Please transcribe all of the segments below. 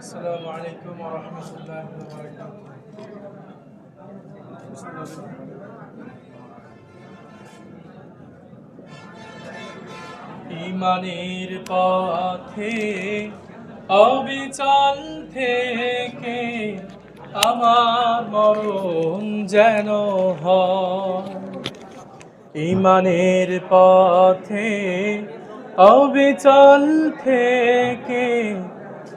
السلام عليكم ورحمة الله وبركاته ইমানের পথে অবিচল থেকে আমার মরণ যেন হয় ইমানের পথে অবিচল থেকে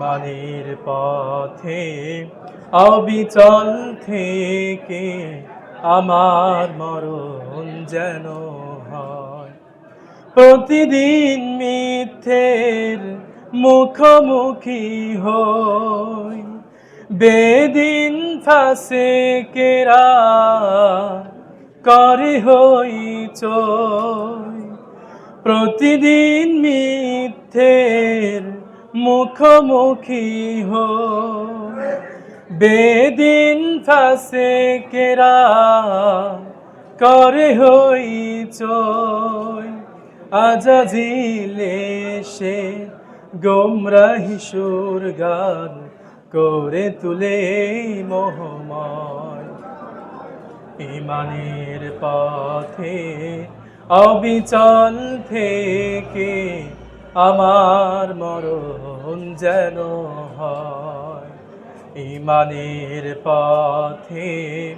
ইমানের পথে, অবিচল থেকে আমার মরণ যেন হয়। প্রতিদিন মিথ্যের মুখোমুখি হই। বেদিন ফাঁসে কেরা করে হই চই প্রতিদিন মিথ্যের মুখোমুখি হো। বেদিন ফাঁসে কেরা করে হই চই। আজাজিলে সে গোমরাহি সুর গান করে তুলে মোহময়। ইমানের পথে অবিচল থেকে আমার মরণ যেন হয়। ইমানের পথে,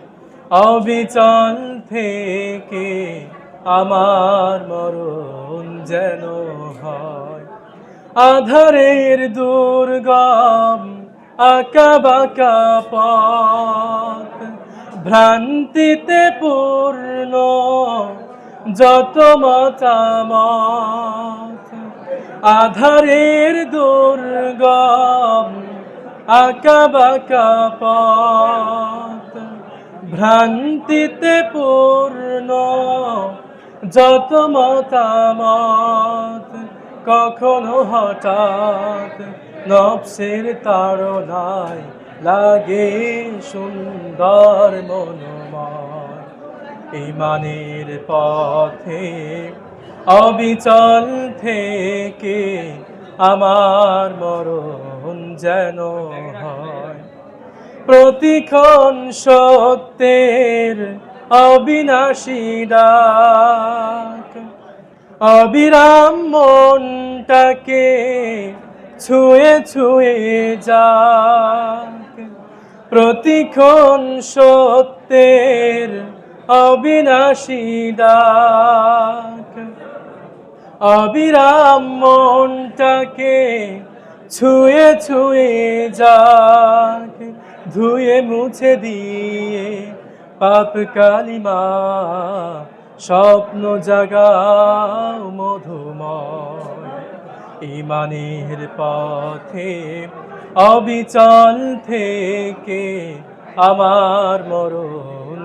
অবিচল থেকে আমার মরণ যেন হয়। আধারের দুর্গম আঁকা বাঁকা পথ, ভ্রান্তিতে পূর্ণ যত মতামত। আধারের দুর্গম আঁকা বাঁকা পথ। ভ্রান্তিতে পূর্ণ যত মতামত কখনো হঠাৎ নফসের তাড়নায় লাগে সুন্দর মনোময়। ইমানের পথে অবিচল থেকে আমার মরণ যেন হয়। প্রতিক্ষণ সত্যের অবিনাশী ডাক, অবিরাম মনটাকে ছুঁয়ে ছুঁয়ে যাক। প্রতিক্ষণ সত্যের অবিনাশী ডাক অবিরাম মনটাকে ছুঁয়ে ছুঁয়ে যাক, ধুয়ে মুছে দিয়ে পাপ কালিমা, স্বপ্ন জাগাও মধুময়। ইমানের পথে অবিচল থেকে আমার মরণ